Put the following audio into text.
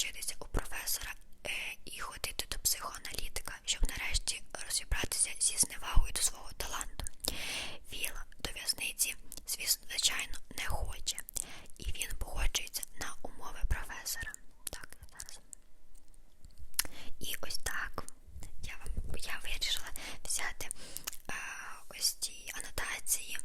вчитися у професора е, і ходити до психоаналітика, щоб нарешті розібратися зі зневагою до свого таланту. Віла до в'язниці, звичайно, не хоче, і він погоджується на умови професора. Так, зараз. І ось так я вам я вирішила взяти е, ось ці анотації.